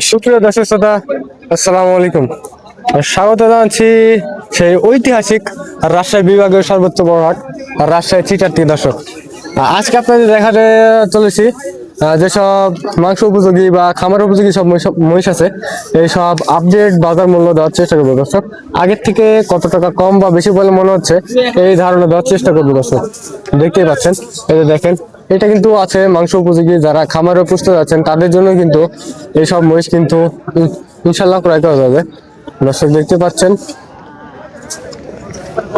সুপ্রিয় দর্শক শ্রোতা, আসসালামু আলাইকুম। স্বাগত জানাচ্ছি সেই ঐতিহাসিক রাজশাহী বিভাগের সর্বোচ্চ বড় হাট রাজশাহী চিটারটি দর্শক। আজকে আপনাদের দেখাতে চলেছি যেসব মাংস উপযোগী বা খামার উপযোগী সব মহিষ- আছে এই সব আপডেট বাজার মূল্য দেওয়ার চেষ্টা করব দর্শক। আগের থেকে কত টাকা কম বা বেশি বলে মনে হচ্ছে, এই ধারণা দেওয়ার চেষ্টা করব দর্শক। দেখতেই পাচ্ছেন, এই দেখেন এটা কিন্তু আছে মাংস উপযোগী যারা খামারে পুষতে যাচ্ছেন তাদের জন্য কিন্তু এইসব মহিষ কিন্তু ইনশাল্লাহ ক্রয় করা যাবে। দর্শক দেখতে পাচ্ছেন।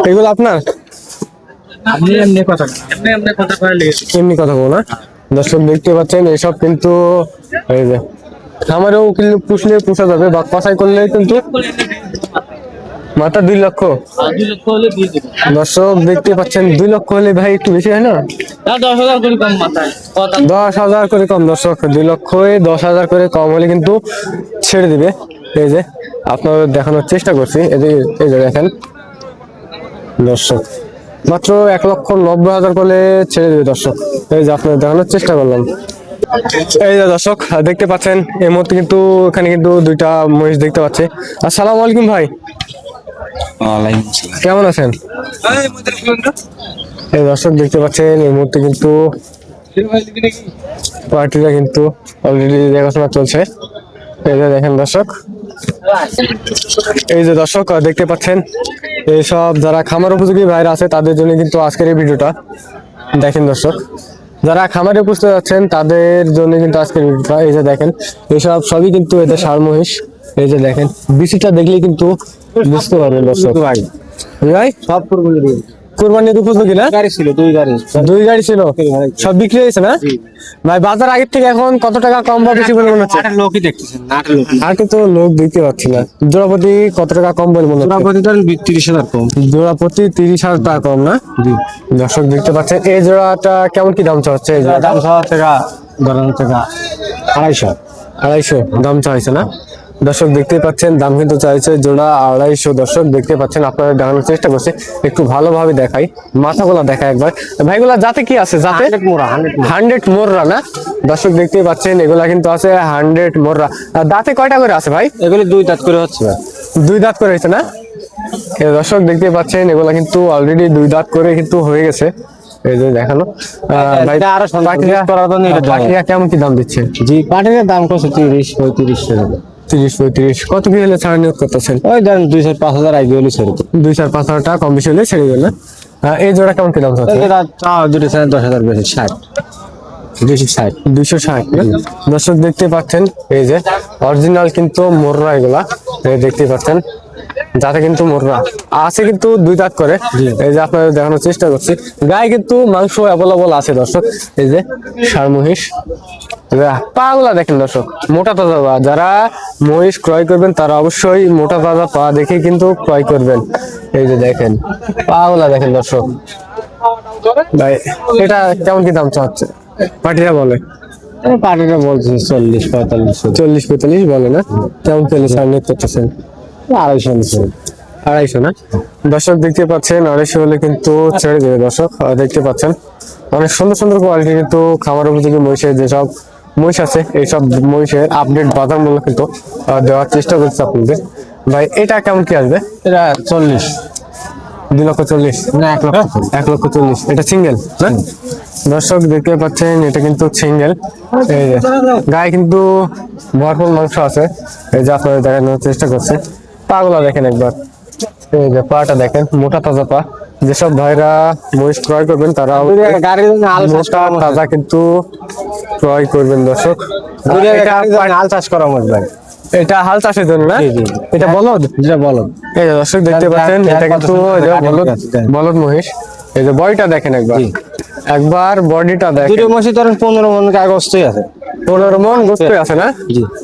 এগুলো আপনার? আপনি এমনি কথা এমনি কথা বলো না। দর্শক দেখতে পাচ্ছেন এসব কিন্তু খামারেও কিন্তু পুষলে পুষা যাবে বা কষাই করলে কিন্তু মাথা দুই লক্ষ। দর্শক দেখতে পাচ্ছেন দুই লক্ষ হলে ভাই একটু বেশি হয় না? দশ হাজার করে কম দর্শক দুই লক্ষ দশ হাজার করে কম হলে কিন্তু ছেড়ে দিবে। এই যে আপনার দেখানোর চেষ্টা করছি এই যে এই যে দেখেন। দর্শক মাত্র এক লক্ষ নব্বই হাজার করলে ছেড়ে দিবে দর্শক। এই যে আপনাদের দেখানোর চেষ্টা করলাম। এই যে দর্শক দেখতে পাচ্ছেন এই মুহূর্তে কিন্তু এখানে কিন্তু দুইটা মহিষ দেখতে পাচ্ছি। আসসালামু আলাইকুম ভাই। কেমন আছেন? এই দর্শক দেখতে পাচ্ছেন এই মুহূর্তে কিন্তু পার্টিটা কিন্তু অলরেডি দেখাশোনা চলছে। এই যে দেখেন দর্শক। এই যে দর্শক দেখতে পাচ্ছেন এইসব যারা খামার উপযোগী ভাইরা আছে তাদের জন্য কিন্তু আজকের এই ভিডিওটা। দেখেন দর্শক যারা খামারে পুষতে যাচ্ছেন তাদের জন্য কিন্তু আজকের ভিডিওটা। এই যে দেখেন এইসব সবই কিন্তু এদের সার মহিষ এই যে দেখেন বিসিটা দেখলে কিন্তু বুঝতে পারবেন দর্শক। ভাই ভাই সব করব কোরবানির উপযোগী না? গাড়ি ছিল দুই গাড়ি। দুই গাড়ি ছিল? সব বিক্রি হয়েছে না? ভাই বাজার আগের থেকে এখন কত টাকা কম বা বেশি বলে মনে হচ্ছে? লোকই দেখতেছেন লোক হাটে তো লোক দেখতে পাচ্ছি না। জোড়াপতি কত টাকা কম বলে মনে হচ্ছে? ধরেন তিরিশ হাজার কম। জোড়াপতি তিরিশ হাজার টাকা কম না? দর্শক দেখতে পাচ্ছেন এই জোড়াটা কেমন কি দাম চাচ্ছে? এই জোড়াটা? দাম ছ টাকা ধরেন আড়াইশো। আড়াইশো দাম চাইছে না? দর্শক দেখতে পাচ্ছেন দাম কিন্তু চাইছে জোড়া আড়াইশো। দর্শক দেখতে পাচ্ছেন আপনারা দেখানোর চেষ্টা করছে একটু ভালোভাবে দেখাই মাথাগুলা দেখাই একবার। ভাইগুলা যাতে কি আছে যাতে? হান্ড্রেড মোররা না? দর্শক দেখতে পাচ্ছেন এগুলা কিন্তু আছে হান্ড্রেড মোররা। দাঁতে কয়টা করে আছে ভাই? এগুলি দুই দাঁত করে হচ্ছে দুই দাঁত করে হয়েছে না? দর্শক দেখতে পাচ্ছেন এগুলা কিন্তু অলরেডি দুই দাঁত করে কিন্তু হয়ে গেছে। এই যে পাখিরা- কেমন কি দাম দিচ্ছে? জি পাটের দাম কত তিরিশ পঁয়ত্রিশ টাকা তিরিশ পঁয়ত্রিশ কত কি হলে ছাড় নিয়োগ করতেছেন? ওই ধরেন দুই চার পাঁচ হাজার আইডিয়া হলে ছেড়ে দেবো। দুই চার পাঁচ হাজার টাকা কম বেশি হলে ছেড়ে দেবেন না? এই জোড়া কেমন কি দাম চাচ্ছে এটা চাও দুটো ছেড়ে দশ হাজার বেশি ষাট। দুশো ষাট। দুইশো ষাট দর্শক দেখতে পাচ্ছেন এই যে অরিজিনাল কিন্তু মোররা এগুলা এই দেখতে পাচ্ছেন। যাতে কিন্তু মোররা। আছে কিন্তু দুই দাঁত করে। এই যে আপনাদের দেখানোর চেষ্টা করছি। গায়ে কিন্তু মাংস অ্যাভেলেবল আছে দর্শক। এই যে সার মহিষ পা গুলা দেখেন দর্শক। মোটা তাজা পা। যারা মহিষ ক্রয় করবেন তারা অবশ্যই মোটা তাজা পা দেখে কিন্তু ক্রয় করবেন। এই যে দেখেন পা গুলা দেখেন দর্শক। ভাই এটা কেমন কি দাম চাচ্ছে? পার্টিরা বলে। পাটিটা বলছে চল্লিশ পঁয়তাল্লিশ চল্লিশ পঁয়তাল্লিশ বলে না? কেমন পেলে সামনে করতেছেন? আড়াইশো আড়াইশো না? দর্শক দেখতে পাচ্ছেন আড়াইশো হলে কিন্তু ছেড়ে দেবে দর্শক। দেখতে পাচ্ছেন অনেক সুন্দর সুন্দর কোয়ালিটি কিন্তু খামার উপযোগী মহিষের যেসব মহিষ আছে এইসব মহিষের আপডেট বাজার মূল্য কিন্তু দেওয়ার চেষ্টা করছে আপনাদের। ভাই এটা কেমন কি আসবে? এটা চল্লিশ। দুই লক্ষ চল্লিশ? না এক লক্ষ এক লক্ষ চল্লিশ। এটা সিঙ্গেল দর্শক দেখতে পাচ্ছেন এটা কিন্তু সিঙ্গেল এই যে গায়ে কিন্তু ভরপুর মাংস আছে। এই যে আপনারা দেখানোর চেষ্টা করছে। পাগলা দেখেন একবার। এই যে পাটা দেখেন মোটা তাজা পা। যেসব ভাইরা মহিষ ক্রয় করবেন তারা মোটা তাজা কিন্তু ক্রয় করবেন দর্শক। আল চাষ করা মত ভাই। এটা হাল চাষের জন্য না। এটা বলদ? যেটা বলো এই যে দর্শক দেখতে পাচ্ছেন এটা কিন্তু বলদ বলদ মহিষ। এই যে বডিটা দেখেন একবার। একবার বডিটা দেখেন। দুটো ধরেন পনেরো মন কাগজটাই আছে। পনেরো মন গোস্ত আছে না?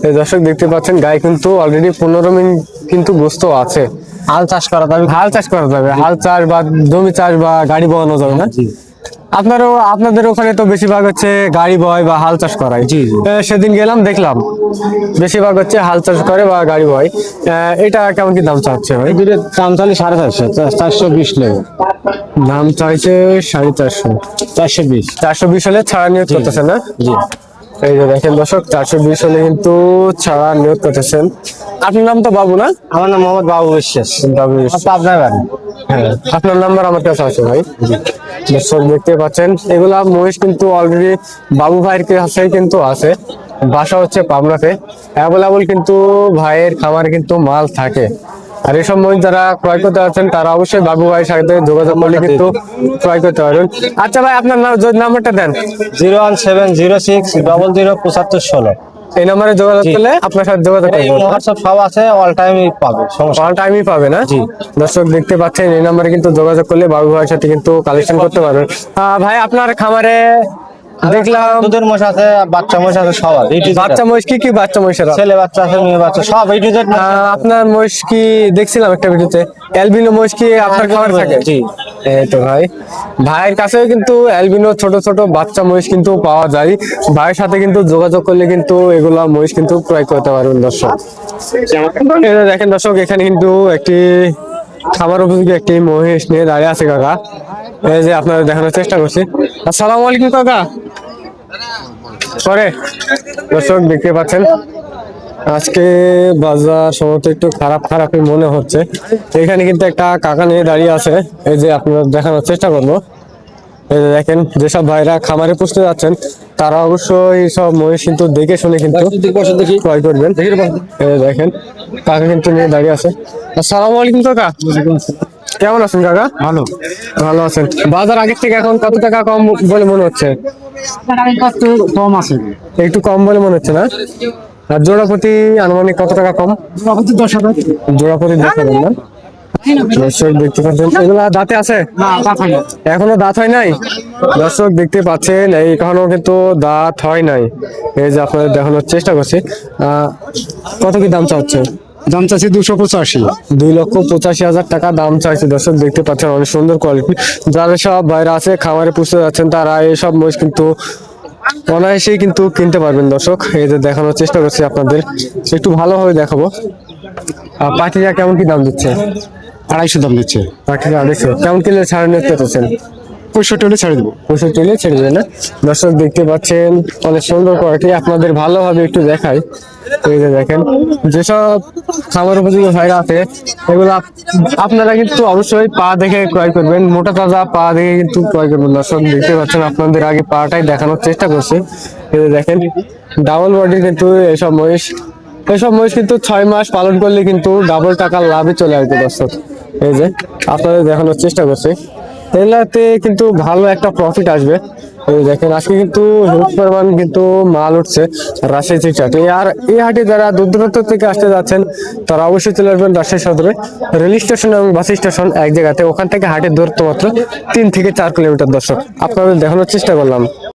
এই দর্শক দেখতে পাচ্ছেন গায়ে কিন্তু অলরেডি পনেরো মিন কিন্তু গোস্ত আছে। আল চাষ করা যাবে হাল চাষ করা যাবে। হাল চাষ বা জমি চাষ বা গাড়ি বহানো যাবে না? আপনারও আপনাদের ওখানে তো বেশিরভাগ হচ্ছে গাড়ি বয় বা হাল চাষ করায়। সেদিন গেলাম দেখলাম। বেশিরভাগ হচ্ছে হাল চাষ করে বা গাড়ি বয় আহ, এটা কেমন কি দাম চাচ্ছে ভাই? এই দুটো দাম চালি সাড়ে চারশো চারশো বিশ লেগে দাম চাইছে সাড়ে চারশো। চারশো বিশ। চারশো বিশ হলে ছাড়া নিয়োগ করতেছে না? জি। এই যে দেখেন দর্শক চারশো বিশ হলে কিন্তু ছাড়া নিয়োগ করতেছেন। আপনার নাম তো বাবু না? আমার নাম মোহাম্মদ বাবু বিশ্বাস। বাবু বিশ্বাস। বাড়ি। হ্যাঁ আপনার নাম্বার আমার কাছে আছে ভাই। দর্শক দেখতে পাচ্ছেন এগুলা মহিষ কিন্তু অলরেডি বাবু ভাইয়ের কাছে কিন্তু আছে। বাসা হচ্ছে পাবনাতে। অ্যাভেলেবল কিন্তু ভাইয়ের খামারে কিন্তু মাল থাকে। আর এসব মহিষ যারা ক্রয় করতে পারছেন তারা অবশ্যই বাবু ভাইয়ের সাথে যোগাযোগ করলে কিন্তু ক্রয় করতে পারবেন। আচ্ছা ভাই আপনার নাম্বারটা দেন? Zero one seven zero six double zero পঁচাত্তর ষোলো। এই নাম্বারে যোগাযোগ করলে আপনার সাথে যোগাযোগ হোয়াটসঅ্যাপ সব আছে অল টাইমই পাবে সমস্যা অল টাইমই পাবে না? জি। দর্শক দেখতে পাচ্ছেন এই নাম্বারে কিন্তু যোগাযোগ করলে বাবু ভাইয়ের সাথে কিন্তু কালেকশন করতে পারবেন। ভাই আপনার খামারে দেখলাম দুধের মোষ আছে বাচ্চা মোষ আছে বাচ্চা আছে। মহিষ কি কি বাচ্চা ছেলে বাচ্চা আছে মেয়ে বাচ্চা সব এই টু জেড আপনার কি দেখছিলাম একটা ভিডিওতে অ্যালবিনো কি আপনার খামারে থাকে? জি। এই তো ভাই ভাইয়ের কাছেও কিন্তু অ্যালবিনো ছোট ছোট বাচ্চা মহিষ কিন্তু পাওয়া যায়। ভাইয়ের সাথে কিন্তু যোগাযোগ করলে কিন্তু এগুলা মহিষ কিন্তু ক্রয় করতে পারবেন দর্শক। দেখেন দর্শক এখানে কিন্তু একটি খাবার উপযোগী একটি মহিষ নিয়ে দাঁড়িয়ে আছে কাকা। এই যে আপনাদের দেখানোর চেষ্টা করছি। আসসালামু আলাইকুম কাকা। পরে দর্শক দেখতে পাচ্ছেন আজকে বাজার সম্ভবত একটু খারাপ খারাপই মনে হচ্ছে। এখানে কিন্তু একটা কাকা নিয়ে দাঁড়িয়ে আছে এই যে আপনাদের দেখানোর চেষ্টা করব। এই যে দেখেন যেসব ভাইরা খামারে পুষতে যাচ্ছেন তারা অবশ্যই সব মহিষ কিন্তু দেখে শুনে কিন্তু ক্রয় করবেন। দেখেন কাকা কিন্তু নিয়ে দাঁড়িয়ে আছে। আসসালামু আলাইকুম কাকা। কেমন আছেন কাকা? ভালো। ভালো আছেন। বাজার আগের থেকে এখন কত টাকা কম বলে মনে হচ্ছে? কম আছে? একটু কম বলে মনে হচ্ছে না। আর জোড়া প্রতি আনুমানিক কত টাকা কম? দশ হাজার। জোড়া প্রতি দশ হাজার না? দর্শক দেখতে পাচ্ছেন। এগুলা দাঁতে আছে? এখনও দাঁত হয় নাই? দর্শক দেখতে পাচ্ছেন এই এখনও কিন্তু দাঁত হয় নাই। এই যে আপনাদের দেখানোর চেষ্টা করছি। কত কি দাম চাচ্ছে দাম চাচ্ছি দুশো পঁচাশি। দুই লক্ষ পঁচাশি হাজার টাকা দাম চাইছে দর্শক দেখতে পাচ্ছেন অনেক সুন্দর কোয়ালিটি যারা সব বাইরে আছে খামারে পুষতে যাচ্ছেন তারা এইসব মহিষ কিন্তু অনায়াসেই কিন্তু কিনতে পারবেন দর্শক। এই যে দেখানোর চেষ্টা করছি আপনাদের। একটু ভালোভাবে দেখাবো। আর পাখিরা কেমন কি দাম দিচ্ছে? আড়াইশো দাম দিচ্ছে। পাখিরা আড়াইশো। কেমন কিনলে ছাড় নিতে পারছেন পঁয়ষট্টি হলে ছেড়ে দেবো। পঁয়ষট্টি হলে ছেড়ে দেবেন না। দর্শক দেখতে পাচ্ছেন, অনেক সুন্দর কোয়ালিটি আপনাদের ভালোভাবে একটু দেখাই। এই যে দেখেন, যেসব খাবার উপযোগী ভাইরা আছে, এগুলো আপ- আপনারা কিন্তু অবশ্যই পা দেখে ক্রয় করবেন। মোটা তাজা পা দেখে কিন্তু ক্রয় করবেন। দর্শক দেখতে পাচ্ছেন, আপনাদের আগে পাটাই দেখানোর চেষ্টা করছে। এই যে দেখেন ডাবল বডি কিন্তু এসব মহিষ। এইসব মহিষ কিন্তু ছয় মাস পালন করলে কিন্তু ডাবল টাকার লাভে চলে আসবে দর্শক। এই যে, আপনাদের দেখানোর চেষ্টা করছে। এগুলাতে কিন্তু ভালো একটা প্রফিট আসবে। দেখেন, আজকে কিন্তু হিউজ পরিমাণ কিন্তু মাল উঠছে রাজশাহী থেকে। আর এই হাটে যারা দূর দূরান্ত থেকে আসতে যাচ্ছেন, তারা অবশ্যই চলে আসবেন রাজশাহী সদরে। রেল স্টেশন এবং বাস স্টেশন এক জায়গাতে। ওখান থেকে হাটের দূরত্ব মাত্র তিন থেকে চার কিলোমিটার দর্শক। আপনাদের দেখানোর চেষ্টা করলাম।